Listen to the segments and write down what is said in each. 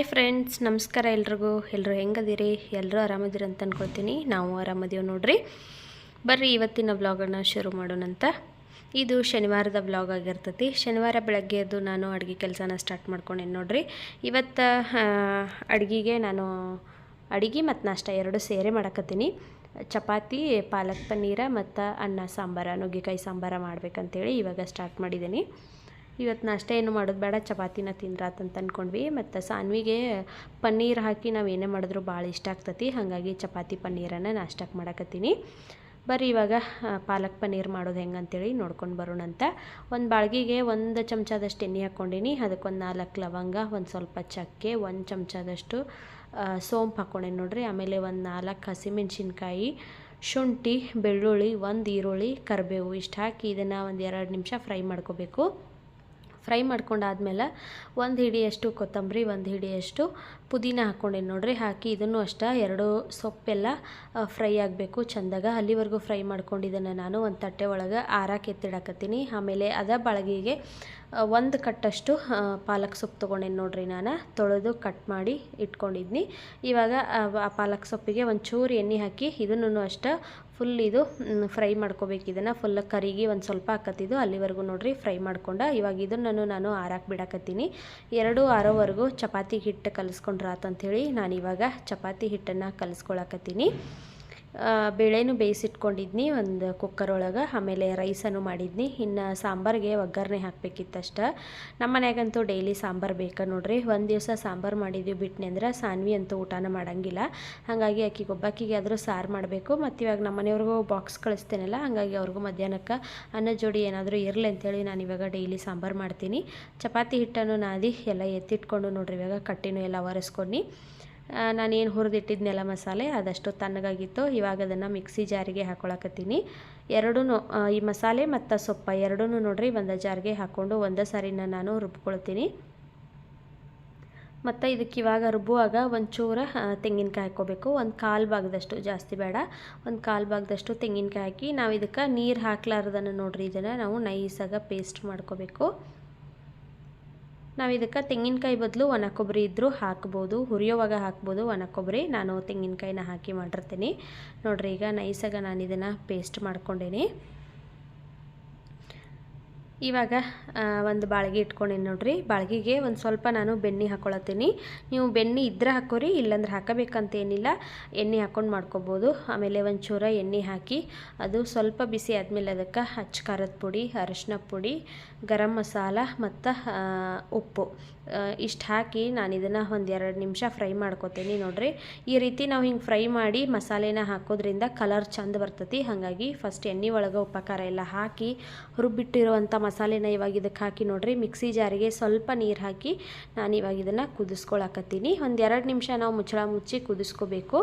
Hi friends, ನಮಸ್ಕಾರ ಎಲ್ರಿಗೂ. ಎಲ್ಲರೂ ಹೆಂಗದಿರಿ? ಎಲ್ಲರೂ ಆರಾಮದಿರಿ ಅಂತ ಅಂದ್ಕೊಳ್ತೀನಿ ನಾವು ಆರಾಮದೀವಿ ನೋಡ್ರಿ. ಬರ್ರಿ ಇವತ್ತಿನ ವ್ಲಾಗನ್ನು ಶುರು ಮಾಡೋಣಂತ ಇದು ಶನಿವಾರದ ವ್ಲಾಗ್ ಆಗಿರ್ತೈತಿ. ಶನಿವಾರ ಬೆಳಗ್ಗೆ ಅದು ನಾನು ಅಡುಗೆ ಕೆಲಸನ ಸ್ಟಾರ್ಟ್ ಮಾಡ್ಕೊಂಡೇನು ನೋಡ್ರಿ. ಇವತ್ತು ಅಡುಗೆಗೆ ನಾನು ಅಡುಗೆ ಮತ್ತು ನಾಷ್ಟ ಎರಡು ಸೇರೆ ಮಾಡಕತ್ತೀನಿ. ಚಪಾತಿ, ಪಾಲಕ್ ಪನ್ನೀರ ಮತ್ತು ಅನ್ನ ಸಾಂಬಾರ, ನುಗ್ಗೆಕಾಯಿ ಸಾಂಬಾರ ಮಾಡ್ಬೇಕಂತೇಳಿ ಇವಾಗ ಸ್ಟಾರ್ಟ್ ಮಾಡಿದ್ದೀನಿ. ಇವತ್ತು ನಾಷ್ಟ ಏನು ಮಾಡೋದು ಬೇಡ, ಚಪಾತಿನ ತಿಂದ್ರಾತಂತ ಅಂದ್ಕೊಂಡ್ವಿ ಮತ್ತು ಸಾನ್ವಿಗೆ ಪನ್ನೀರ್ ಹಾಕಿ ನಾವು ಏನೇ ಮಾಡಿದ್ರು ಭಾಳ ಇಷ್ಟ ಆಗ್ತತಿ. ಹಾಗಾಗಿ ಚಪಾತಿ ಪನ್ನೀರನ್ನು ನಾಷ್ಟಕ್ಕೆ ಮಾಡಕತ್ತೀನಿ. ಬರ್ರಿ ಇವಾಗ ಪಾಲಕ್ ಪನ್ನೀರ್ ಮಾಡೋದು ಹೆಂಗೆ ಅಂತೇಳಿ ನೋಡ್ಕೊಂಡು ಬರೋಣ ಅಂತ. ಒಂದು ಬಾಳ್ಗಿಗೆ ಒಂದು ಚಮಚದಷ್ಟು ಎಣ್ಣೆ ಹಾಕ್ಕೊಂಡಿನಿ. ಅದಕ್ಕೊಂದು ನಾಲ್ಕು ಲವಂಗ, ಒಂದು ಸ್ವಲ್ಪ ಚಕ್ಕೆ, ಒಂದು ಚಮಚದಷ್ಟು ಸೋಂಪು ಹಾಕ್ಕೊಂಡೇನಿ ನೋಡ್ರಿ. ಆಮೇಲೆ ಒಂದು ನಾಲ್ಕು ಹಸಿಮೆಣ್ಸಿನ್ಕಾಯಿ, ಶುಂಠಿ, ಬೆಳ್ಳುಳ್ಳಿ, ಒಂದು ಈರುಳ್ಳಿ, ಕರಿಬೇವು ಇಷ್ಟು ಹಾಕಿ ಇದನ್ನು ಒಂದು ಎರಡು ನಿಮಿಷ ಫ್ರೈ ಮಾಡ್ಕೋಬೇಕು. ಫ್ರೈ ಮಾಡ್ಕೊಂಡಾದ್ಮೇಲೆ ಒಂದು ಹಿಡಿಯಷ್ಟು ಕೊತ್ತಂಬರಿ, ಒಂದು ಹಿಡಿಯಷ್ಟು ಪುದೀನ ಹಾಕ್ಕೊಂಡೇನಿ ನೋಡ್ರಿ, ಹಾಕಿ ಇದನ್ನು ಅಷ್ಟೇ ಎರಡು ಸೊಪ್ಪೆಲ್ಲ ಫ್ರೈ ಆಗಬೇಕು. ಚಂದಾಗ ಅಲ್ಲಿವರೆಗೂ ಫ್ರೈ ಮಾಡ್ಕೊಂಡಿದ್ದನ್ನು ನಾನು ಒಂದು ತಟ್ಟೆ ಒಳಗೆ ಆರಾಕೆ ಎತ್ತಿಡಕತ್ತೀನಿ. ಆಮೇಲೆ ಅದ ಬಳಗಿಗೆ ಒಂದು ಕಟ್ಟಷ್ಟು ಪಾಲಕ್ ಸೊಪ್ಪು ತೊಗೊಂಡೇನಿ ನೋಡ್ರಿ ನಾನು, ತೊಳೆದು ಕಟ್ ಮಾಡಿ ಇಟ್ಕೊಂಡಿದ್ನಿ. ಇವಾಗ ಆ ಪಾಲಕ್ ಸೊಪ್ಪಿಗೆ ಒಂದು ಚೂರು ಎಣ್ಣೆ ಹಾಕಿ ಇದನ್ನು ಅಷ್ಟೇ ಫುಲ್ ಇದು ಫ್ರೈ ಮಾಡ್ಕೋಬೇಕು. ಇದನ್ನು ಫುಲ್ ಕರಿಗಿ ಒಂದು ಸ್ವಲ್ಪ ಹಾಕತ್ತಿದ್ದು, ಅಲ್ಲಿವರೆಗೂ ನೋಡಿರಿ ಫ್ರೈ ಮಾಡ್ಕೊಂಡು. ಇವಾಗ ಇದನ್ನು ನಾನು ಆರಾಕ್ ಬಿಡಕತ್ತೀನಿ. ಎರಡು ಆರೋವರೆಗೂ ಚಪಾತಿ ಹಿಟ್ಟು ಕಲಿಸ್ಕೊಂಡ್ರಾತಂಥೇಳಿ ನಾನು ಇವಾಗ ಚಪಾತಿ ಹಿಟ್ಟನ್ನು ಕಲಿಸ್ಕೊಳಕತ್ತೀನಿ. ಬೇಳೆನೂ ಬೇಯಿಸಿಟ್ಕೊಂಡಿದ್ನಿ, ಒಂದು ಕುಕ್ಕರ್ ಒಳಗೆ ಆಮೇಲೆ ರೈಸನ್ನು ಮಾಡಿದ್ನಿ. ಇನ್ನು ಸಾಂಬಾರಿಗೆ ಒಗ್ಗರಣೆ ಹಾಕಬೇಕಿತ್ತಷ್ಟ. ನಮ್ಮ ಮನ್ಯಾಗಂತೂ ಡೈಲಿ ಸಾಂಬಾರು ಬೇಕಾ ನೋಡ್ರಿ. ಒಂದು ದಿವಸ ಸಾಂಬಾರು ಮಾಡಿದ್ವಿ ಬಿಟ್ನಿ ಅಂದ್ರೆ ಸಾನ್ವಿ ಅಂತೂ ಊಟನ ಮಾಡಂಗಿಲ್ಲ. ಹಾಗಾಗಿ ಅಕ್ಕಿ ಒಬ್ಬಾಕಿಗೆ ಆದರೂ ಸಾರು ಮಾಡಬೇಕು. ಮತ್ತು ಇವಾಗ ನಮ್ಮ ಮನೆಯವ್ರಿಗೂ ಬಾಕ್ಸ್ ಕಳಿಸ್ತೇನಲ್ಲ, ಹಾಗಾಗಿ ಅವ್ರಿಗೂ ಮಧ್ಯಾಹ್ನಕ್ಕೆ ಅನ್ನ ಜೋಡಿ ಏನಾದರೂ ಇರಲಿ ಅಂತೇಳಿ ನಾನು ಇವಾಗ ಡೈಲಿ ಸಾಂಬಾರು ಮಾಡ್ತೀನಿ. ಚಪಾತಿ ಹಿಟ್ಟನ್ನು ನಾದಿ ಎಲ್ಲ ಎತ್ತಿಟ್ಕೊಂಡು ನೋಡ್ರಿ ಇವಾಗ ಕಟ್ಟಿನೂ ಎಲ್ಲ ಒರೆಸ್ಕೊಂಡು. ನಾನೇನು ಹುರಿದಿಟ್ಟಿದ್ನೆಲ್ಲ ಮಸಾಲೆ, ಅದಷ್ಟು ತಣ್ಣಗಾಗಿತ್ತು. ಇವಾಗ ಅದನ್ನು ಮಿಕ್ಸಿ ಜಾರಿಗೆ ಹಾಕೊಳಕತ್ತೀನಿ. ಎರಡೂ ಈ ಮಸಾಲೆ ಮತ್ತು ಸೊಪ್ಪ ಎರಡೂ ನೋಡಿರಿ, ಒಂದು ಜಾರಿಗೆ ಹಾಕ್ಕೊಂಡು ಒಂದೇ ಸಾರಿನ ನಾನು ರುಬ್ಕೊಳ್ತೀನಿ. ಮತ್ತು ಇದಕ್ಕೆ ಇವಾಗ ರುಬ್ಬುವಾಗ ಒಂಚೂರು ತೆಂಗಿನಕಾಯಿ ಹಾಕ್ಕೋಬೇಕು. ಒಂದು ಕಾಲು ಭಾಗದಷ್ಟು, ಜಾಸ್ತಿ ಬೇಡ. ಒಂದು ಕಾಲು ಭಾಗದಷ್ಟು ತೆಂಗಿನಕಾಯಿ ಹಾಕಿ ನಾವು ಇದಕ್ಕೆ ನೀರು ಹಾಕ್ಲಾರ್ದನ್ನು ನೋಡಿರಿ ಇದನ್ನು. ನಾವು ನೈಸಾಗ ಪೇಸ್ಟ್ ಮಾಡ್ಕೋಬೇಕು. ನಾವು ಇದಕ್ಕೆ ತೆಂಗಿನಕಾಯಿ ಬದಲು ಒಣ ಕೊಬ್ಬರಿ ಇದ್ದರೂ ಹಾಕ್ಬೋದು. ಹುರಿಯೋವಾಗ ಹಾಕ್ಬೋದು. ಒಣ ಕೊಬ್ಬರಿ ನಾನು ತೆಂಗಿನಕಾಯಿನ ಹಾಕಿ ಮಾಡಿರ್ತೀನಿ. ನೋಡ್ರಿ ಈಗ ನೈಸಾಗ ನಾನು ಇದನ್ನು ಪೇಸ್ಟ್ ಮಾಡ್ಕೊಂಡೇನಿ. ಇವಾಗ ಒಂದು ಬಾಳ್ಗೆ ಇಟ್ಕೊಂಡಿನಿ ನೋಡಿರಿ. ಬಾಳ್ಗೆಗೆ ಒಂದು ಸ್ವಲ್ಪ ನಾನು ಬೆಣ್ಣೆ ಹಾಕ್ಕೊಳತ್ತೀನಿ ನೀವು ಬೆಣ್ಣೆ ಇದ್ರೆ ಹಾಕೋರಿ, ಇಲ್ಲಾಂದ್ರೆ ಹಾಕಬೇಕಂತ ಏನಿಲ್ಲ. ಎಣ್ಣೆ ಹಾಕ್ಕೊಂಡು ಮಾಡ್ಕೊಬೋದು. ಆಮೇಲೆ ಒಂಚೂರ ಎಣ್ಣೆ ಹಾಕಿ, ಅದು ಸ್ವಲ್ಪ ಬಿಸಿ ಆದಮೇಲೆ ಅದಕ್ಕೆ ಹಚ್ಚ ಖಾರದ ಪುಡಿ, ಅರಶಿನ ಪುಡಿ, ಗರಂ ಮಸಾಲ ಮತ್ತು ಉಪ್ಪು. ಇಷ್ಟು ಹಾಕಿ ನಾನು ಇದನ್ನು ಒಂದು ಎರಡು ನಿಮಿಷ ಫ್ರೈ ಮಾಡ್ಕೊತೀನಿ ನೋಡಿರಿ. ಈ ರೀತಿ ನಾವು ಹಿಂಗೆ ಫ್ರೈ ಮಾಡಿ ಮಸಾಲೆನ ಹಾಕೋದ್ರಿಂದ ಕಲರ್ ಚಂದ ಬರ್ತತಿ. ಹಾಗಾಗಿ ಫಸ್ಟ್ ಎಣ್ಣೆ ಒಳಗೆ ಉಪಕಾರ ಎಲ್ಲ ಹಾಕಿ ರುಬ್ಬಿಟ್ಟಿರುವಂಥ ಮಸಾಲೆನ ಇವಾಗ ಇದಕ್ಕೆ ಹಾಕಿ ನೋಡ್ರಿ. ಮಿಕ್ಸಿ ಜಾರಿಗೆ ಸ್ವಲ್ಪ ನೀರು ಹಾಕಿ ನಾನು ಇವಾಗ ಇದನ್ನು ಕುದಿಸ್ಕೊಳಕತ್ತೀನಿ. ಒಂದು ಎರಡು ನಿಮಿಷ ನಾವು ಮುಚ್ಚಳ ಮುಚ್ಚಿ ಕುದಿಸ್ಕೋಬೇಕು.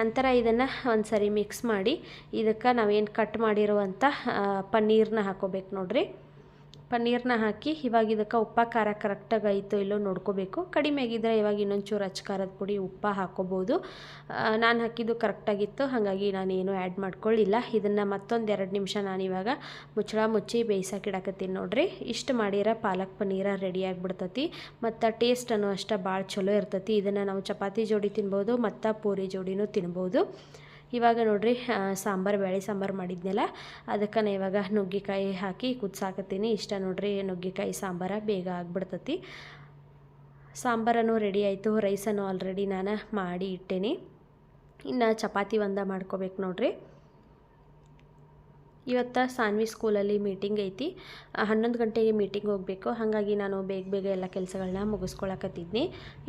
ನಂತರ ಇದನ್ನು ಒಂದು ಸರಿ ಮಿಕ್ಸ್ ಮಾಡಿ ಇದಕ್ಕೆ ನಾವೇನು ಕಟ್ ಮಾಡಿರುವಂಥ ಪನ್ನೀರನ್ನ ಪನ್ನೀರ್ನ ಹಾಕೋಬೇಕು ನೋಡ್ರಿ. ಪನ್ನೀರ್ನ ಹಾಕಿ, ಇವಾಗ ಇದಕ್ಕೆ ಉಪ್ಪ, ಖಾರ ಕರೆಕ್ಟಾಗಿ ಆಯಿತು ಇಲ್ಲೋ ನೋಡ್ಕೋಬೇಕು. ಕಡಿಮೆ ಆಗಿದ್ದರೆ ಇವಾಗ ಇನ್ನೊಂಚೂರು ಅಚ್ಚ ಖಾರದ ಪುಡಿ, ಉಪ್ಪ ಹಾಕೋಬೋದು. ನಾನು ಹಾಕಿದ್ದು ಕರೆಕ್ಟಾಗಿತ್ತು ಹಾಗಾಗಿ ನಾನೇನು ಆ್ಯಡ್ ಮಾಡ್ಕೊಳ್ಳಿಲ್ಲ ಇದನ್ನು ಮತ್ತೊಂದು ಎರಡು ನಿಮಿಷ ನಾನಿವಾಗ ಮುಚ್ಚಳ ಮುಚ್ಚಿ ಬೇಯಿಸೋಕಿಡಕತ್ತೀನಿ ನೋಡಿರಿ. ಇಷ್ಟು ಮಾಡಿರೋ ಪಾಲಕ್ ಪನ್ನೀರ ರೆಡಿ ಆಗಿಬಿಡ್ತತಿ. ಮತ್ತು ಟೇಸ್ಟನ್ನು ಅಷ್ಟೇ ಭಾಳ ಚಲೋ ಇರ್ತತಿ. ಇದನ್ನು ನಾವು ಚಪಾತಿ ಜೋಡಿ ತಿನ್ಬೋದು, ಮತ್ತು ಪೂರಿ ಜೋಡಿನೂ ತಿನ್ಬೋದು. ಇವಾಗ ನೋಡ್ರಿ ಸಾಂಬಾರು, ಬೇಳೆ ಸಾಂಬಾರು ಮಾಡಿದ್ನಲ್ಲ ಅದಕ್ಕೆ ಇವಾಗ ನುಗ್ಗೆಕಾಯಿ ಹಾಕಿ ಕುದ್ಸಾಕತ್ತೀನಿ. ಇಷ್ಟ ನೋಡ್ರಿ, ನುಗ್ಗೆಕಾಯಿ, ಸಾಂಬಾರ ಬೇಗ ಆಗಿಬಿಡ್ತತಿ. ಸಾಂಬಾರನ್ನು ರೆಡಿ ಆಯಿತು ರೈಸನ್ನು ಆಲ್ರೆಡಿ ನಾನು ಮಾಡಿ ಇಟ್ಟೇನಿ. ಇನ್ನು ಚಪಾತಿ ಒಂದ ಮಾಡ್ಕೋಬೇಕು ನೋಡ್ರಿ. ಇವತ್ತು ಸಾನ್ವಿ ಸ್ಕೂಲಲ್ಲಿ ಮೀಟಿಂಗ್ ಐತಿ. ಹನ್ನೊಂದು ಗಂಟೆಗೆ ಮೀಟಿಂಗ್ ಹೋಗಬೇಕು. ಹಾಗಾಗಿ ನಾನು ಬೇಗ ಬೇಗ ಎಲ್ಲ ಕೆಲಸಗಳನ್ನ ಮುಗಿಸ್ಕೊಳಕತ್ತಿದ್ನಿ.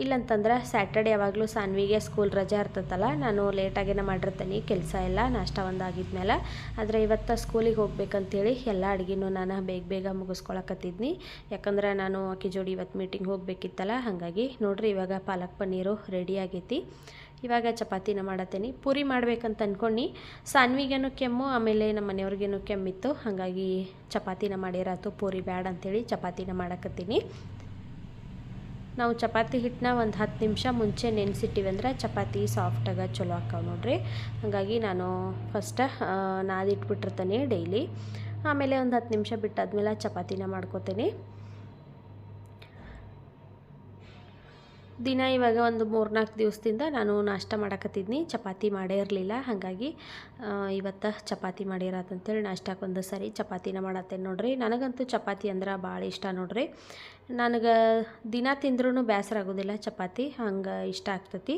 ಇಲ್ಲಂತಂದ್ರೆ ಸ್ಯಾಟರ್ಡೆ ಯಾವಾಗಲೂ ಸಾನ್ವಿಗೆ ಸ್ಕೂಲ್ ರಜೆ ಇರ್ತದಲ್ಲ ನಾನು ಲೇಟಾಗೇನ ಮಾಡಿರ್ತೀನಿ ಕೆಲಸ ಎಲ್ಲ ನಾಷ್ಟ ಒಂದು ಆಗಿದ್ಮೇಲೆ ಆದರೆ ಇವತ್ತು ಸ್ಕೂಲಿಗೆ ಹೋಗ್ಬೇಕಂತೇಳಿ ಎಲ್ಲ ಅಡುಗೆನೂ ನಾನು ಬೇಗ ಬೇಗ ಮುಗಿಸ್ಕೊಳಕತ್ತಿದ್ನಿ. ಯಾಕಂದ್ರೆ ನಾನು ಅಕ್ಕಿ ಜೋಡಿ ಇವತ್ತು ಮೀಟಿಂಗ್ ಹೋಗಬೇಕಿತ್ತಲ್ಲ, ಹಾಗಾಗಿ ನೋಡ್ರಿ ಇವಾಗ ಪಾಲಕ್ ಪನ್ನೀರು ರೆಡಿ ಆಗೈತಿ. ಇವಾಗ ಚಪಾತಿನ ಮಾಡತ್ತೀನಿ. ಪೂರಿ ಮಾಡ್ಬೇಕಂತ ಅಂದ್ಕೊಂಡು ಸಾನ್ವಿಗೇನು ಕೆಮ್ಮು, ಆಮೇಲೆ ನಮ್ಮ ಮನೆಯವ್ರಿಗೇನು ಕೆಮ್ಮಿತ್ತು. ಹಾಗಾಗಿ ಚಪಾತಿನ ಮಾಡಿರಾತು ಪೂರಿ ಬ್ಯಾಡ ಅಂತೇಳಿ ಚಪಾತಿನ ಮಾಡಕತ್ತೀನಿ. ನಾವು ಚಪಾತಿ ಹಿಟ್ಟನ್ನ ಒಂದು ಹತ್ತು ನಿಮಿಷ ಮುಂಚೆ ನೆನೆಸಿಟ್ಟಿವಿ ಅಂದ್ರೆ ಚಪಾತಿ ಸಾಫ್ಟಾಗಿ ಚಲೋ ಹಾಕಾವ ನೋಡ್ರಿ. ಹಾಗಾಗಿ ನಾನು ಫಸ್ಟ್ ನಾದಿಟ್ಬಿಟ್ಟಿರ್ತೀನಿ ಡೈಲಿ. ಆಮೇಲೆ ಒಂದು ಹತ್ತು ನಿಮಿಷ ಬಿಟ್ಟಾದ್ಮೇಲೆ ಚಪಾತಿನ ಮಾಡ್ಕೋತೀನಿ. ದಿನ ಇವಾಗ ಒಂದು ಮೂರ್ನಾಲ್ಕು ದಿವಸದಿಂದ ನಾನು ನಾಷ್ಟ ಮಾಡಕತ್ತಿದ್ನಿ. ಚಪಾತಿ ಮಾಡೇ ಇರಲಿಲ್ಲ. ಹಾಗಾಗಿ ಇವತ್ತು ಚಪಾತಿ ಮಾಡಿರತ್ತಂತೇಳಿ ನಾಷ್ಟಕ್ಕೆ ಒಂದು ಸರಿ ಚಪಾತಿನ ಮಾಡತ್ತೇನೆ ನೋಡ್ರಿ. ನನಗಂತೂ ಚಪಾತಿ ಅಂದ್ರೆ ಭಾಳ ಇಷ್ಟ ನೋಡ್ರಿ. ನನಗೆ ದಿನ ತಿಂದ್ರೂ ಬೇಸರ ಆಗೋದಿಲ್ಲ ಚಪಾತಿ. ಹಂಗೆ ಇಷ್ಟ ಆಗ್ತೈತಿ.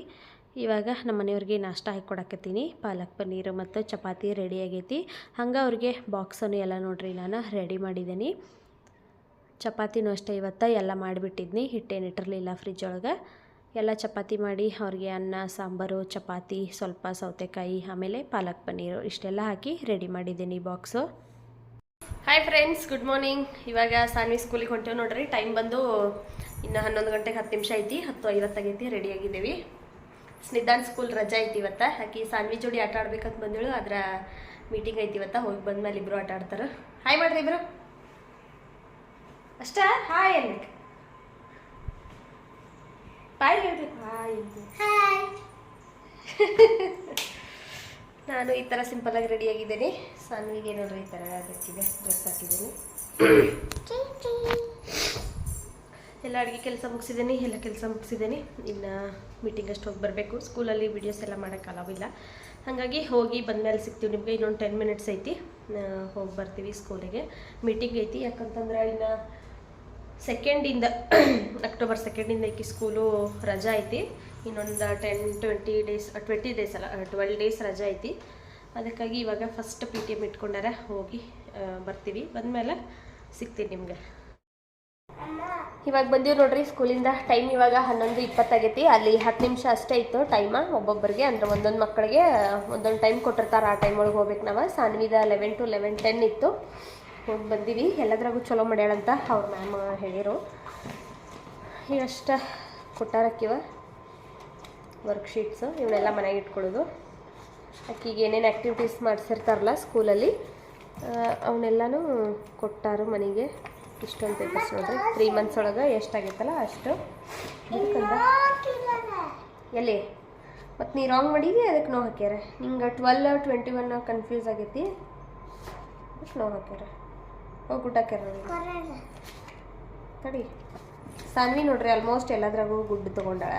ಇವಾಗ ನಮ್ಮ ಮನೆಯವ್ರಿಗೆ ನಾಷ್ಟ ಹಾಕಿ ಪಾಲಕ್ ಪನ್ನೀರು ಮತ್ತು ಚಪಾತಿ ರೆಡಿ ಆಗೈತಿ. ಹಂಗೆ ಅವ್ರಿಗೆ ಬಾಕ್ಸನ್ನು ಎಲ್ಲ ನೋಡ್ರಿ ನಾನು ರೆಡಿ ಮಾಡಿದ್ದೀನಿ ಚಪಾತಿನೂ ಅಷ್ಟೇ ಇವತ್ತು ಎಲ್ಲ ಮಾಡಿಬಿಟ್ಟಿದ್ನಿ ಹಿಟ್ಟೇನಿಟ್ಟಿರಲಿಲ್ಲ ಫ್ರಿಜ್ ಒಳಗೆ. ಎಲ್ಲ ಚಪಾತಿ ಮಾಡಿ ಅವ್ರಿಗೆ ಅನ್ನ, ಸಾಂಬಾರು, ಚಪಾತಿ, ಸ್ವಲ್ಪ ಸೌತೆಕಾಯಿ, ಆಮೇಲೆ ಪಾಲಕ್ ಪನ್ನೀರು ಇಷ್ಟೆಲ್ಲ ಹಾಕಿ ರೆಡಿ ಮಾಡಿದ್ದೀನಿ box hi friends good morning ಇವಾಗ ಸಾನ್ವಿ ಸ್ಕೂಲಿಗೆ ಹೊಂಟೇವೆ ನೋಡ್ರಿ ಟೈಮ್ ಬಂದು ಇನ್ನು ಹನ್ನೊಂದು ಗಂಟೆಗೆ ಹತ್ತು ನಿಮಿಷ ಐತಿ, ಹತ್ತು ರೆಡಿ ಆಗಿದ್ದೀವಿ. ಸ್ನಿಧಾನ್ ಸ್ಕೂಲ್ ರಜಾ ಐತಿ ಇವತ್ತು, ಹಾಕಿ ಸಾನ್ವಿ ಜೋಡಿ ಆಟ ಆಡ್ಬೇಕಂತ ಬಂದೇಳು ಅದರ ಮೀಟಿಂಗ್ ಐತಿ ಇವತ್ತು, ಹೋಗಿ ಬಂದ್ಮೇಲೆ ಇಬ್ಬರು ಆಟ ಆಡ್ತಾರೆ. ಹಾಯ್ ಮಾಡ್ರಿ ಇಬ್ರು. ಅಷ್ಟ? ಹಾಯ್ ಅನ್ಬೇಕು ಬಾಯ್ ಹೇಳ್ಬೇಕು. ಹಾಯ್ ನಾನು ಈ ಥರ ಆಗಿ ರೆಡಿ ಆಗಿದ್ದೀನಿ. ಸಾನ್ವಿಗೆ ನೋಡ್ರಿ ಈ ಥರ ಬೆಚ್ಚಿದೆ ಡ್ರೆಸ್ ಹಾಕಿದ್ದೀನಿ ಎಲ್ಲ ಅಡುಗೆ ಕೆಲಸ ಮುಗಿಸಿದ್ದೀನಿ ಎಲ್ಲ ಕೆಲಸ ಮುಗಿಸಿದ್ದೀನಿ. ಇನ್ನು ಮೀಟಿಂಗ್ ಅಷ್ಟು ಹೋಗಿ ಬರಬೇಕು. ಸ್ಕೂಲಲ್ಲಿ ವಿಡಿಯೋಸ್ ಎಲ್ಲ ಮಾಡೋಕ್ಕೆ ಅಲಾವಿಲ್ಲ ಹಾಗಾಗಿ ಹೋಗಿ ಬಂದಮೇಲೆ ಸಿಗ್ತೀವಿ ನಿಮಗೆ ಇನ್ನೊಂದು ಟೆನ್ ಮಿನಿಟ್ಸ್ ಐತಿ. ಹೋಗಿ ಬರ್ತೀವಿ ಸ್ಕೂಲಿಗೆ ಮೀಟಿಂಗ್ ಐತಿ ಯಾಕಂತಂದ್ರೆ ಇನ್ನು ಸೆಕೆಂಡಿಂದ ಅಕ್ಟೋಬರ್ ಸೆಕೆಂಡಿಂದ ಈಕೆ ಸ್ಕೂಲು ರಜಾ ಐತಿ. ಇನ್ನೊಂದು ten twenty days twenty days ಅಲ್ಲ ಟ್ವೆಲ್ ಡೇಸ್ ರಜಾ ಐತಿ. ಅದಕ್ಕಾಗಿ ಇವಾಗ ಫಸ್ಟ್ ಪಿ ಟಿ ಎಂ ಇಟ್ಕೊಂಡಾರ, ಹೋಗಿ ಬರ್ತೀವಿ. ಬಂದಮೇಲೆ ಸಿಗ್ತೀನಿ ನಿಮಗೆ. ಇವಾಗ ಬಂದೀವಿ ನೋಡ್ರಿ ಸ್ಕೂಲಿಂದ ಟೈಮ್ ಇವಾಗ ಹನ್ನೊಂದು ಇಪ್ಪತ್ತಾಗೈತಿ. ಅಲ್ಲಿ ಹತ್ತು ನಿಮಿಷ ಅಷ್ಟೇ ಇತ್ತು ಟೈಮ ಒಬ್ಬೊಬ್ಬರಿಗೆ, ಅಂದ್ರೆ ಒಂದೊಂದು ಮಕ್ಕಳಿಗೆ ಒಂದೊಂದು ಟೈಮ್ ಕೊಟ್ಟಿರ್ತಾರೆ ಆ ಟೈಮ್ ಒಳಗೆ ಹೋಗ್ಬೇಕು ನಾವು. ಸಾನ್ವಿದ ಲೆವೆನ್ ಟು ಲೆವೆನ್ ಟೆನ್ ಇತ್ತು. ಹೋಗಿ ಬಂದೀವಿ. ಎಲ್ಲದ್ರಾಗೂ ಚಲೋ ಮಾಡ್ಯಾಳಂತ ಅವ್ರ ಮ್ಯಾಮ್ ಹೇಳಿರು. ಇವಷ್ಟ ಕೊಟ್ಟಾರಕ್ಕಿವ ವರ್ಕ್ಶೀಟ್ಸು ಇವನ್ನೆಲ್ಲ ಮನೆಗೆ ಇಟ್ಕೊಳ್ಳೋದು ಆಕಿಗೆ ಏನೇನು ಆ್ಯಕ್ಟಿವಿಟೀಸ್ ಮಾಡಿಸಿರ್ತಾರಲ್ಲ ಸ್ಕೂಲಲ್ಲಿ ಅವನ್ನೆಲ್ಲನೂ ಕೊಟ್ಟಾರು ಮನೆಗೆ. ಇಷ್ಟೊಂದು ಪೇಪರ್ಸ್ ನೋಡ್ರಿ. ತ್ರೀ ಮಂತ್ಸ್ ಒಳಗೆ ಎಷ್ಟಾಗೈತಲ್ಲ ಅಷ್ಟು. ಎಲ್ಲಿ? ಮತ್ತು ನೀ ರಾಂಗ್ ಮಾಡಿದ್ವಿ ಅದಕ್ಕೆ ನೋವು ಹಾಕ್ಯಾರ. ನಿಂಗೆ ಟ್ವೆಲ್ ಟ್ವೆಂಟಿ ಒನ್ ಕನ್ಫ್ಯೂಸ್ ಆಗೈತಿ. ಅದಕ್ಕೆ ನೋವು ಹಾಕ್ಯಾರ. ಹೋಗಿ ಅವ್ರಿಗೆ. ತಡಿ. ಸಾನ್ವಿ ನೋಡ್ರಿ ಆಲ್ಮೋಸ್ಟ್ ಎಲ್ಲದ್ರಾಗೂ ಗುಡ್ ತೊಗೊಂಡಾಳ.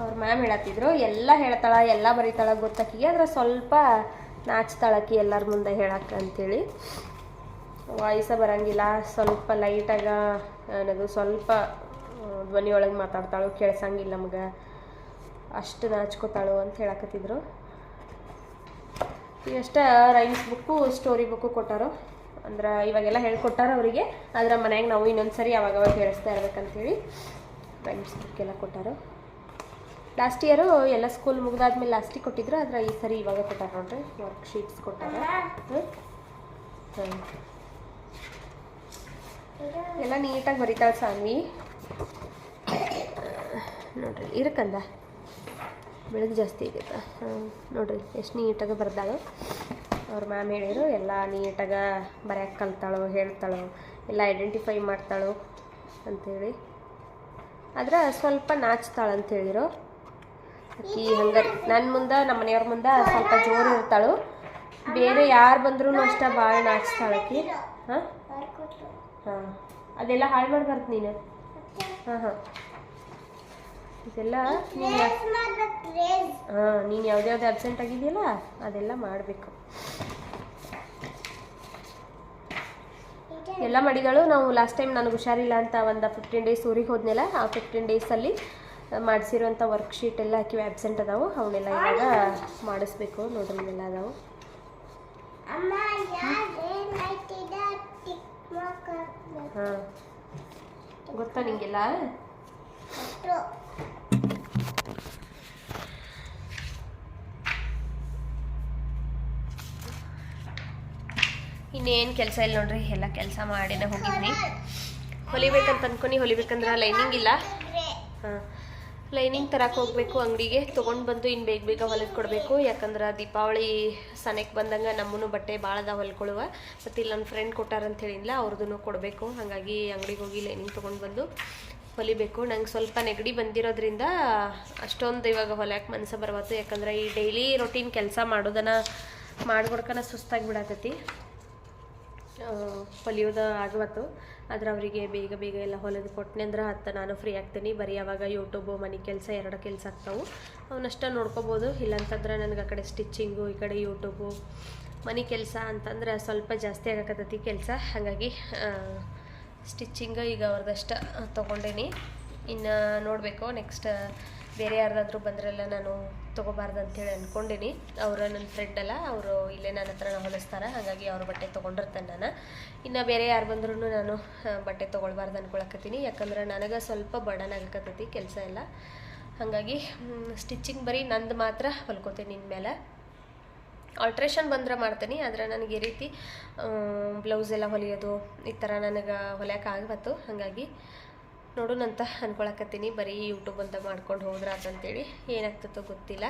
ಅವ್ರ ಮ್ಯಾಮ್ ಹೇಳತ್ತಿದ್ರು ಎಲ್ಲ ಹೇಳ್ತಾಳ ಎಲ್ಲ ಬರೀತಾಳ ಗೊತ್ತಾಕಿಗೆ ಆದ್ರೆ ಸ್ವಲ್ಪ ನಾಚ್ತಾಳಕಿ ಎಲ್ಲರ ಮುಂದೆ ಹೇಳಕ್ಕೆ ಅಂತೇಳಿ. ವಾಯ್ಸ ಬರಂಗಿಲ್ಲ ಸ್ವಲ್ಪ ಲೈಟಾಗ ಅನ್ನೋದು ಸ್ವಲ್ಪ ಧ್ವನಿ ಒಳಗೆ ಮಾತಾಡ್ತಾಳು ಕೇಳ್ಸಂಗಿಲ್ಲ ನಮ್ಗೆ. ಅಷ್ಟು ನಾಚ್ಕೋತಾಳು ಅಂತ ಹೇಳಕತ್ತಿದ್ರು. ಎಷ್ಟ ರೈಮ್ಸ್ ಬುಕ್ಕು ಸ್ಟೋರಿ ಬುಕ್ಕು ಕೊಟ್ಟಾರು. ಅಂದ್ರೆ ಇವಾಗೆಲ್ಲ ಹೇಳ್ಕೊಟ್ಟಾರ ಅವರಿಗೆ. ಆದ್ರೆ ಮನ್ಯಾಗ ನಾವು ಇನ್ನೊಂದು ಸರಿ ಅವಾಗ ಅವಾಗ ಹೇಳಿಸ್ತಾ ಇರ್ಬೇಕಂತೇಳಿ ಫ್ರೆಂಡ್ಸ್ ಎಲ್ಲ ಕೊಟ್ಟಾರು. ಲಾಸ್ಟ್ ಇಯರು ಎಲ್ಲ ಸ್ಕೂಲ್ ಮುಗಿದಾದ್ಮೇಲೆ ಲಾಸ್ಟಿಗೆ ಕೊಟ್ಟಿದ್ರು, ಆದ್ರೆ ಈ ಸರಿ ಇವಾಗ ಕೊಟ್ಟಾರ ನೋಡ್ರಿ ವರ್ಕ್ ಶೀಟ್ಸ್ ಕೊಟ್ಟಾರ. ಎಲ್ಲ ನೀಟಾಗಿ ಬರೀತಾಳೆ ಸ್ವಾಮಿ ನೋಡ್ರಿ, ಇರಕಂದ? ಬೆಳಗ್ಗೆ ಜಾಸ್ತಿ ಆಗೈತೆ ಹಾಂ ನೋಡ್ರಿ, ಎಷ್ಟು ನೀಟಾಗಿ ಬರ್ದಾಳು. ಅವ್ರ ಮ್ಯಾಮ್ ಹೇಳಿದ್ರು ಎಲ್ಲ ನೀಟಾಗಿ ಬರ್ಯಾಕೆ ಕಲ್ತಾಳು ಹೇಳ್ತಾಳು ಎಲ್ಲ ಐಡೆಂಟಿಫೈ ಮಾಡ್ತಾಳು ಅಂಥೇಳಿ ಆದ್ರೆ ಸ್ವಲ್ಪ ನಾಚ್ತಾಳೆ ಅಂತ ಹೇಳಿದ್ರು ಆಕಿ ಹಂಗೆ ನನ್ನ ಮುಂದೆ ನಮ್ಮ ಮನೆಯವ್ರ ಮುಂದೆ ಸ್ವಲ್ಪ ಜೋರು ಇರ್ತಾಳು. ಬೇರೆ ಯಾರು ಬಂದ್ರೂ ಅಷ್ಟೇ ಭಾಳ ನಾಚ್ತಾಳೆ ಅಕ್ಕಿ. ಹಾಂ? ಹಾಂ. ಅದೆಲ್ಲ ಹಾಳು ಮಾಡಬಾರ್ದು ನೀನು. ಹಾಂ ಹಾಂ. ಇದೆಲ್ಲ ನೀನು ಹಾಂ ನೀನು ಯಾವ್ದ್ಯಾವ್ದು ಅಬ್ಸೆಂಟ್ ಆಗಿದೆಯಲ್ಲ ಅದೆಲ್ಲ ಮಾಡಬೇಕು. ಎಲ್ಲ ಮಡಿಗಳು ನಾವು ಲಾಸ್ಟ್ ಟೈಮ್ ನನಗೆ ಹುಷಾರಿಲ್ಲ ಅಂತ ಒಂದು ಫಿಫ್ಟೀನ್ ಡೇಸ್ ಊರಿಗೆ ಹೋದ್ನೆಲ್ಲ ಆ ಫಿಫ್ಟೀನ್ ಡೇಸಲ್ಲಿ ಮಾಡಿಸಿರುವಂಥ ವರ್ಕ್ಶೀಟ್ ಎಲ್ಲ ಹಾಕಿವಿ ಆಬ್ಸೆಂಟ್ ಅದಾವು. ಅವನ್ನೆಲ್ಲ ಇವಾಗ ಮಾಡಿಸ್ಬೇಕು ನೋಡ್ರಿ ಎಲ್ಲ ಅದಾವು. ಹಾಂ. ಗೊತ್ತಾ ನಿಂಗೆಲ್ಲ? ಇನ್ನೇನು ಕೆಲಸ ಇಲ್ಲ ನೋಡ್ರಿ, ಎಲ್ಲ ಕೆಲಸ ಮಾಡಿನ ಹೋಗಿದ್ವಿ ಹೊಲಿಬೇಕಂತ ಅನ್ಕೊನಿ ಹೊಲಿಬೇಕಂದ್ರೆ ಲೈನಿಂಗ್ ಇಲ್ಲ. ಹಾಂ ಲೈನಿಂಗ್ ತರಕ್ಕೆ ಹೋಗಬೇಕು ಅಂಗಡಿಗೆ, ತೊಗೊಂಡು ಬಂದು ಇನ್ನು ಬೇಗ ಬೇಗ ಹೊಲಿದು ಕೊಡಬೇಕು. ಯಾಕಂದ್ರೆ ದೀಪಾವಳಿ ಸನಕ್ಕೆ ಬಂದಂಗೆ ನಮ್ಮನ್ನು ಬಟ್ಟೆ ಭಾಳ ಅದ ಹೊಲ್ಕೊಳ್ಳುವ ಮತ್ತು ಇಲ್ಲಿ ನನ್ನ ಫ್ರೆಂಡ್ ಕೊಟ್ಟಾರಂತ ಹೇಳಿಲ್ಲ ಅವ್ರದ್ದು ಕೊಡಬೇಕು. ಹಾಗಾಗಿ ಅಂಗಡಿಗೆ ಹೋಗಿ ಲೈನಿಂಗ್ ತೊಗೊಂಡು ಬಂದು ಹೊಲಿಬೇಕು. ನಂಗೆ ಸ್ವಲ್ಪ ನೆಗಡಿ ಬಂದಿರೋದ್ರಿಂದ ಅಷ್ಟೊಂದು ಇವಾಗ ಹೊಲ್ಯಾಕೆ ಮನಸ್ಸು ಬರವತ್ತು ಯಾಕಂದ್ರೆ ಈ ಡೈಲಿ ರೊಟೀನ್ ಕೆಲಸ ಮಾಡೋದನ್ನು ಮಾಡ್ಕೊಡ್ಕನ ಸುಸ್ತಾಗಿ ಬಿಡತೈತಿ ಹೊಲಿಯೋದು ಆಗವತ್ತು. ಆದ್ರೆ ಅವರಿಗೆ ಬೇಗ ಬೇಗ ಎಲ್ಲ ಹೊಲಿದು ಕೊಟ್ಟನೆ ಅಂದ್ರೆ ಹತ್ತು ನಾನು ಫ್ರೀ ಆಗ್ತೀನಿ. ಬರೀ ಅವಾಗ ಯೂಟ್ಯೂಬು ಮನೆ ಕೆಲಸ ಎರಡು ಕೆಲಸ ಆಗ್ತಾವೆ. ಅವನಷ್ಟ ನೋಡ್ಕೋಬೋದು. ಇಲ್ಲಂತಂದ್ರೆ ನನಗೆ ಆ ಕಡೆ ಸ್ಟಿಚ್ಚಿಂಗು ಈ ಕಡೆ ಯೂಟ್ಯೂಬು ಮನೆ ಕೆಲಸ ಅಂತಂದ್ರೆ ಸ್ವಲ್ಪ ಜಾಸ್ತಿ ಆಗಕತ್ತೈತಿ ಕೆಲಸ. ಹಾಗಾಗಿ ಸ್ಟಿಚ್ಚಿಂಗ್ ಈಗ ಅವ್ರದಷ್ಟು ತೊಗೊಂಡೇನಿ. ಇನ್ನು ನೋಡಬೇಕು. ನೆಕ್ಸ್ಟ್ ಬೇರೆ ಯಾರ್ದಾದ್ರೂ ಬಂದ್ರೆಲ್ಲ ನಾನು ತೊಗೋಬಾರ್ದು ಅಂತೇಳಿ ಅಂದ್ಕೊಂಡೀನಿ ಅವರು ನನ್ನ ಫ್ರೆಂಡ್ ಅಲ್ಲ, ಅವರು ಇಲ್ಲೇ ನನ್ನ ಹತ್ರ ಹೊಲಿಸ್ತಾರೆ, ಹಾಗಾಗಿ ಅವ್ರ ಬಟ್ಟೆ ತೊಗೊಂಡಿರ್ತೇನೆ ನಾನು. ಇನ್ನು ಬೇರೆ ಯಾರು ಬಂದ್ರೂ ನಾನು ಬಟ್ಟೆ ತೊಗೊಳ್ಬಾರ್ದು ಅಂದ್ಕೊಳಕತ್ತೀನಿ ಯಾಕಂದ್ರೆ ನನಗೆ ಸ್ವಲ್ಪ ಬರ್ಡನ್ ಆಗಕತ್ತೈತಿ ಕೆಲಸ ಎಲ್ಲ. ಹಾಗಾಗಿ ಸ್ಟಿಚಿಂಗ್ ಬರೀ ನಂದು ಮಾತ್ರ ಹೊಲ್ಕೋತೀನಿ ಇನ್ಮೇಲೆ. ಆಲ್ಟ್ರೇಷನ್ ಬಂದ್ರೆ ಮಾಡ್ತೀನಿ, ಆದರೆ ನನಗೆ ಈ ರೀತಿ ಬ್ಲೌಸ್ ಎಲ್ಲ ಹೊಲಿಯೋದು, ಈ ಥರ ನನಗೆ ಹೊಲಿಯೋಕ್ಕಾಗತ್ತು ಹಾಗಾಗಿ ನೋಡೋಣಂತ ಅನ್ಕೊಳಕತ್ತೀನಿ. ಬರೀ ಯೂಟ್ಯೂಬ್ ಅಂತ ಮಾಡ್ಕೊಂಡು ಹೋದ್ರ ಅಂತಂತೇಳಿ ಏನಾಗ್ತದೋ ಗೊತ್ತಿಲ್ಲ.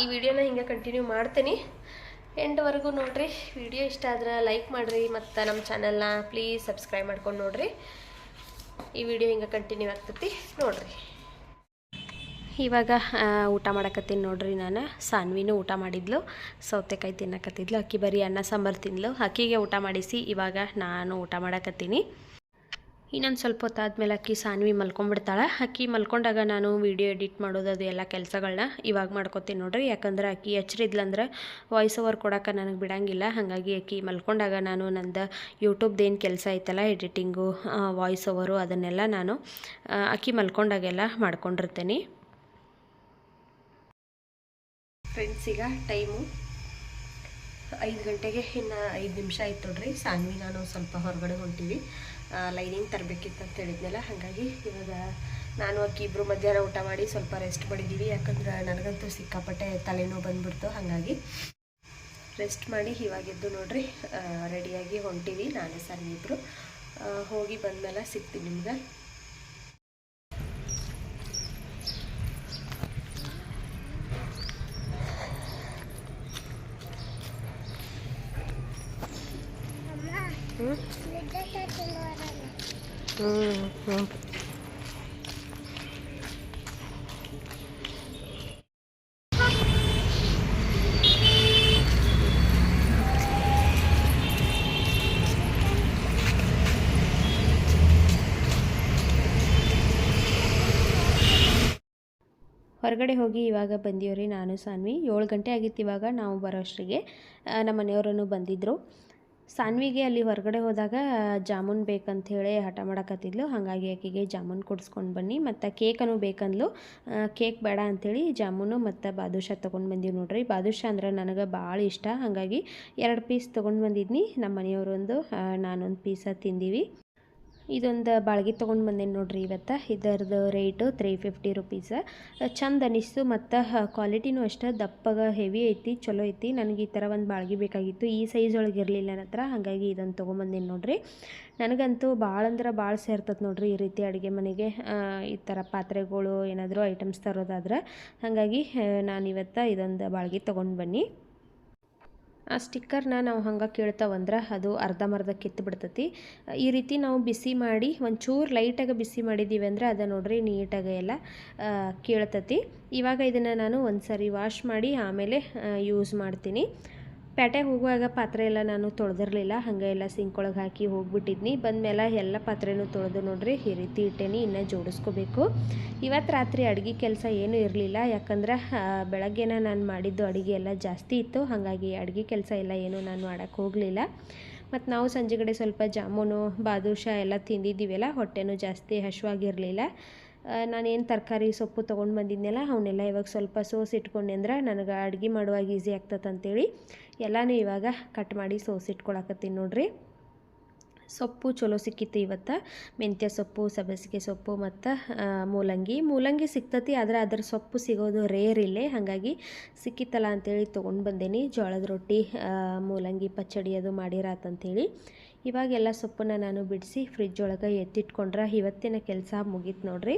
ಈ ವಿಡಿಯೋನ ಹಿಂಗೆ ಕಂಟಿನ್ಯೂ ಮಾಡ್ತೀನಿ. ಎಂಡ್ವರೆಗೂ ನೋಡ್ರಿ. ವಿಡಿಯೋ ಇಷ್ಟ ಆದ್ರೆ ಲೈಕ್ ಮಾಡಿರಿ ಮತ್ತು ನಮ್ಮ ಚಾನಲ್ನ ಪ್ಲೀಸ್ ಸಬ್ಸ್ಕ್ರೈಬ್ ಮಾಡ್ಕೊಂಡು ನೋಡ್ರಿ. ಈ ವಿಡಿಯೋ ಹಿಂಗೆ ಕಂಟಿನ್ಯೂ ಆಗ್ತೈತಿ ನೋಡ್ರಿ. ಇವಾಗ ಊಟ ಮಾಡಕತ್ತೀನಿ ನೋಡ್ರಿ ನಾನು. ಸಾನ್ವಿನೂ ಊಟ ಮಾಡಿದ್ಲು. ಸೌತೆಕಾಯಿ ತಿನ್ನಕತ್ತಿದ್ಲು. ಅಕ್ಕಿ ಬರೀ ಅನ್ನ, ಸಾಂಬಾರು ತಿನ್ಲು. ಅಕ್ಕಿಗೆ ಊಟ ಮಾಡಿಸಿ ಇವಾಗ ನಾನು ಊಟ ಮಾಡಕತ್ತೀನಿ. ಇನ್ನೊಂದು ಸ್ವಲ್ಪ ಹೊತ್ತಾದ್ಮೇಲೆ ಅಕ್ಕಿ ಸಾನ್ವಿ ಮಲ್ಕೊಂಡ್ಬಿಡ್ತಾಳೆ ಅಕ್ಕಿ ಮಲ್ಕೊಂಡಾಗ ನಾನು ವಿಡಿಯೋ ಎಡಿಟ್ ಮಾಡೋದು, ಅದು ಎಲ್ಲ ಕೆಲಸಗಳನ್ನ ಇವಾಗ ಮಾಡ್ಕೊತೀನಿ ನೋಡ್ರಿ. ಯಾಕಂದ್ರೆ ಅಕ್ಕಿ ಎಚ್ಚರಿದ್ಲಂದ್ರೆ ವಾಯ್ಸ್ ಓವರ್ ಕೊಡೋಕೆ ನನಗೆ ಬಿಡಂಗಿಲ್ಲ. ಹಾಗಾಗಿ ಅಕ್ಕಿ ಮಲ್ಕೊಂಡಾಗ ನಾನು ನಂದು ಯೂಟ್ಯೂಬ್ದೇನು ಕೆಲಸ ಐತಲ್ಲ ಎಡಿಟಿಂಗು ವಾಯ್ಸ್ ಓವರು ಅದನ್ನೆಲ್ಲ ನಾನು ಅಕ್ಕಿ ಮಲ್ಕೊಂಡಾಗೆಲ್ಲ ಮಾಡ್ಕೊಂಡಿರ್ತೇನೆ. ಫ್ರೆಂಡ್ಸ್ ಈಗ ಟೈಮು ಐದು ಗಂಟೆಗೆ ಇನ್ನು ಐದು ನಿಮಿಷ ಆಯ್ತು ನೋಡ್ರಿ. ಸಾನ್ವಿ, ನಾನು ಸ್ವಲ್ಪ ಹೊರಗಡೆ ಹೊಂಟೀವಿ. ಲೈನಿಂಗ್ ತರಬೇಕಿತ್ತು ಅಂತ ಹೇಳಿದ್ನಲ್ಲ, ಹಾಗಾಗಿ ಇವಾಗ ನಾನು ಅಕ್ಕಿ ಇಬ್ಬರು ಮಧ್ಯಾಹ್ನ ಊಟ ಮಾಡಿ ಸ್ವಲ್ಪ ರೆಸ್ಟ್ ಮಾಡಿದ್ದೀವಿ ಯಾಕಂದ್ರೆ ನನಗಂತೂ ಸಿಕ್ಕಾಪಟ್ಟೆ ತಲೆನೋವು ಬಂದ್ಬಿಡ್ತು, ಹಾಗಾಗಿ ರೆಸ್ಟ್ ಮಾಡಿ ಇವಾಗಿದ್ದು ನೋಡ್ರಿ ರೆಡಿಯಾಗಿ ಹೊಂಟೀವಿ, ನಾನೇ ಸರ್ ಇಬ್ಬರು ಹೋಗಿ ಬಂದಮೇಲೆ ಸಿಗ್ತೀನಿ ನಿಮ್ಗೆ ಹ್ಞೂ ಹ್ಞೂ ಹೊರಗಡೆ ಹೋಗಿ ಇವಾಗ ಬಂದಿವ್ರಿ, ನಾನು ಸಾನ್ವಿ. ಏಳು ಗಂಟೆ ಆಗಿತ್ತು ಇವಾಗ ನಾವು ಬರೋ ಅಷ್ಟರಿಗೆ ನಮ್ಮ ಮನೆಯವರನ್ನು ಬಂದಿದ್ದರು ಸಾನ್ವಿಗೆ ಅಲ್ಲಿ ಹೊರಗಡೆ ಹೋದಾಗ ಜಾಮೂನ್ ಬೇಕಂತ ಹೇಳಿ ಹಠ ಮಾಡಕತ್ತಿದ್ಲು. ಹಾಗಾಗಿ ಆಕೆಗೆ ಜಾಮೂನ್ ಕೊಡಿಸ್ಕೊಂಡು ಬನ್ನಿ. ಮತ್ತು ಕೇಕನು ಬೇಕಂದ್ಲು. ಕೇಕ್ ಬೇಡ ಅಂಥೇಳಿ ಜಾಮೂನು ಮತ್ತು ಬಾದುಷಾ ತೊಗೊಂಡು ಬಂದೀವಿ ನೋಡ್ರಿ. ಬಾದುಷಾ ಅಂದ್ರೆ ನನಗೆ ಭಾಳ ಇಷ್ಟ. ಹಾಗಾಗಿ ಎರಡು ಪೀಸ್ ತೊಗೊಂಡು ಬಂದಿದ್ನಿ. ನಮ್ಮ ಮನೆಯವರೊಂದು ನಾನೊಂದು ಪೀಸ ತಿಂದೀವಿ. ಇದೊಂದು ಬಾಳ್ಗೆ ತೊಗೊಂಡು ಬಂದೇನೆ ನೋಡ್ರಿ ಇವತ್ತು. ಇದರದ್ದು ರೇಟು ತ್ರೀ ಫಿಫ್ಟಿ ರುಪೀಸ ಚಂದ ಅನಿಸ್ತು ಮತ್ತು ಕ್ವಾಲಿಟಿನೂ ಅಷ್ಟೇ ದಪ್ಪಗೆ ಹೆವಿ ಐತಿ, ಚಲೋ ಐತಿ. ನನಗೆ ಈ ಥರ ಒಂದು ಬಾಳ್ಗೆ ಬೇಕಾಗಿತ್ತು. ಈ ಸೈಜ್ ಒಳಗೆ ಇರಲಿಲ್ಲ ನನ್ನ ಹತ್ರ, ಹಾಗಾಗಿ ಇದನ್ನು ತೊಗೊಂಬಂದೇನೆ ನೋಡ್ರಿ. ನನಗಂತೂ ಭಾಳ ಅಂದ್ರೆ ಭಾಳ ಸೇರ್ತದೆ ನೋಡ್ರಿ ಈ ರೀತಿ ಅಡುಗೆ ಮನೆಗೆ. ಈ ಥರ ಪಾತ್ರೆಗಳು ಏನಾದರೂ ಐಟಮ್ಸ್ ತರೋದಾದ್ರೆ. ಹಾಗಾಗಿ ನಾನು ಇವತ್ತು ಇದೊಂದು ಬಾಳ್ಗೆ ತೊಗೊಂಡು ಬನ್ನಿ. ಆ ಸ್ಟಿಕ್ಕರ್ನ ನಾವು ಹಂಗೆ ಕೇಳ್ತಾವಂದ್ರೆ ಅದು ಅರ್ಧಮರ್ಧ ಕಿತ್ತು ಬಿಡ್ತತಿ. ಈ ರೀತಿ ನಾವು ಬಿಸಿ ಮಾಡಿ ಒಂಚೂರು ಲೈಟಾಗಿ ಬಿಸಿ ಮಾಡಿದ್ದೀವಿ ಅಂದರೆ ಅದು ನೋಡ್ರಿ ನೀಟಾಗಿ ಎಲ್ಲ ಕೇಳ್ತತಿ. ಇವಾಗ ಇದನ್ನು ನಾನು ಒಂದು ಸರಿ ವಾಶ್ ಮಾಡಿ ಆಮೇಲೆ ಯೂಸ್ ಮಾಡ್ತೀನಿ. ಪೇಟೆಗೆ ಹೋಗುವಾಗ ಪಾತ್ರೆ ಎಲ್ಲ ನಾನು ತೊಳೆದಿರಲಿಲ್ಲ, ಹಾಗೆ ಎಲ್ಲ ಸಿಂಕ್ ಒಳಗೆ ಹಾಕಿ ಹೋಗ್ಬಿಟ್ಟಿದ್ನಿ. ಬಂದಮೇಲೆ ಎಲ್ಲ ಪಾತ್ರೆನೂ ತೊಳೆದು ನೋಡ್ರಿ, ಈ ರೀತಿ ಇಟ್ಟೇನಿ, ಇನ್ನೂ ಜೋಡಿಸ್ಕೋಬೇಕು. ಇವತ್ತು ರಾತ್ರಿ ಅಡುಗೆ ಕೆಲಸ ಏನೂ ಇರಲಿಲ್ಲ, ಯಾಕಂದ್ರೆ ಬೆಳಗ್ಗೆನ ನಾನು ಮಾಡಿದ್ದು ಅಡುಗೆ ಎಲ್ಲ ಜಾಸ್ತಿ ಇತ್ತು, ಹಾಗಾಗಿ ಅಡುಗೆ ಕೆಲಸ ಎಲ್ಲ ಏನೂ ನಾನು ಮಾಡೋಕ್ಕೆ ಹೋಗಲಿಲ್ಲ. ಮತ್ತು ನಾವು ಸಂಜೆಗಡೆ ಸ್ವಲ್ಪ ಜಾಮೂನು, ಬಾದುಷಾ ಎಲ್ಲ ತಿಂದಿದ್ದೀವಲ್ಲ, ಹೊಟ್ಟೆನೂ ಜಾಸ್ತಿ ಹಶ್ವಾಗಿರಲಿಲ್ಲ. ನಾನೇನು ತರಕಾರಿ ಸೊಪ್ಪು ತೊಗೊಂಡು ಬಂದಿದ್ದೆನಲ್ಲ ಅವನ್ನೆಲ್ಲ ಇವಾಗ ಸ್ವಲ್ಪ ಸೋಸಿ ಇಟ್ಕೊಂಡೆ ಅಂದ್ರೆ ನನಗೆ ಅಡುಗೆ ಮಾಡುವಾಗ ಈಸಿ ಆಗ್ತದೆ ಅಂತೇಳಿ ಎಲ್ಲನೂ ಇವಾಗ ಕಟ್ ಮಾಡಿ ಸೋಸಿಟ್ಕೊಳಕತ್ತೀನಿ ನೋಡ್ರಿ. ಸೊಪ್ಪು ಚಲೋ ಸಿಕ್ಕಿತ್ತು ಇವತ್ತು. ಮೆಂತ್ಯ ಸೊಪ್ಪು ಸಬಸಿಗೆ ಸೊಪ್ಪು ಮತ್ತು ಮೂಲಂಗಿ. ಮೂಲಂಗಿ ಸಿಕ್ತತಿ, ಆದರೆ ಅದರ ಸೊಪ್ಪು ಸಿಗೋದು ರೇರ್ ಇಲ್ಲೇ, ಹಾಗಾಗಿ ಸಿಕ್ಕಿತ್ತಲ್ಲ ಅಂತೇಳಿ ತೊಗೊಂಡು ಬಂದೇನಿ. ಜೋಳದ ರೊಟ್ಟಿ ಮೂಲಂಗಿ ಪಚ್ಚಡಿ ಅದು ಮಾಡಿರಾತಂತೇಳಿ. ಇವಾಗೆಲ್ಲ ಸೊಪ್ಪನ್ನು ನಾನು ಬಿಡಿಸಿ ಫ್ರಿಜ್ ಒಳಗೆ ಎತ್ತಿಟ್ಕೊಂಡ್ರೆ ಇವತ್ತಿನ ಕೆಲಸ ಮುಗೀತು ನೋಡ್ರಿ.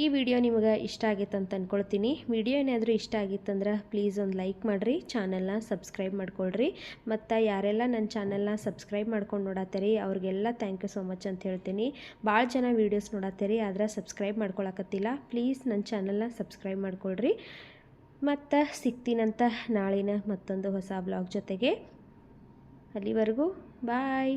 ಈ ವಿಡಿಯೋ ನಿಮಗೆ ಇಷ್ಟ ಆಗಿತ್ತು ಅಂತ ಅಂದ್ಕೊಳ್ತೀನಿ ವಿಡಿಯೋ ಏನಾದರೂ ಇಷ್ಟ ಆಗಿತ್ತಂದ್ರೆ ಪ್ಲೀಸ್ ಒಂದು ಲೈಕ್ ಮಾಡಿರಿ, ಚಾನಲ್ನ ಸಬ್ಸ್ಕ್ರೈಬ್ ಮಾಡ್ಕೊಳ್ರಿ. ಮತ್ತು ಯಾರೆಲ್ಲ ನನ್ನ ಚಾನಲ್ನ ಸಬ್ಸ್ಕ್ರೈಬ್ ಮಾಡ್ಕೊಂಡು ನೋಡತ್ತೀರಿ, ಅವ್ರಿಗೆಲ್ಲ ಥ್ಯಾಂಕ್ ಯು ಸೋ ಮಚ್ ಅಂತ ಹೇಳ್ತೀನಿ. ಭಾಳ ಜನ ವೀಡಿಯೋಸ್ ನೋಡತ್ತೀರಿ, ಆದ್ರೆ ಸಬ್ಸ್ಕ್ರೈಬ್ ಮಾಡ್ಕೊಳಕತ್ತಿಲ್ಲ. ಪ್ಲೀಸ್ ನನ್ನ ಚಾನಲ್ನ ಸಬ್ಸ್ಕ್ರೈಬ್ ಮಾಡ್ಕೊಳ್ರಿ. ಮತ್ತು ಸಿಗ್ತೀನಂತ ನಾಳಿನ ಮತ್ತೊಂದು ಹೊಸ ಬ್ಲಾಗ್ ಜೊತೆಗೆ. ಅಲ್ಲಿವರೆಗೂ ಬಾಯ್.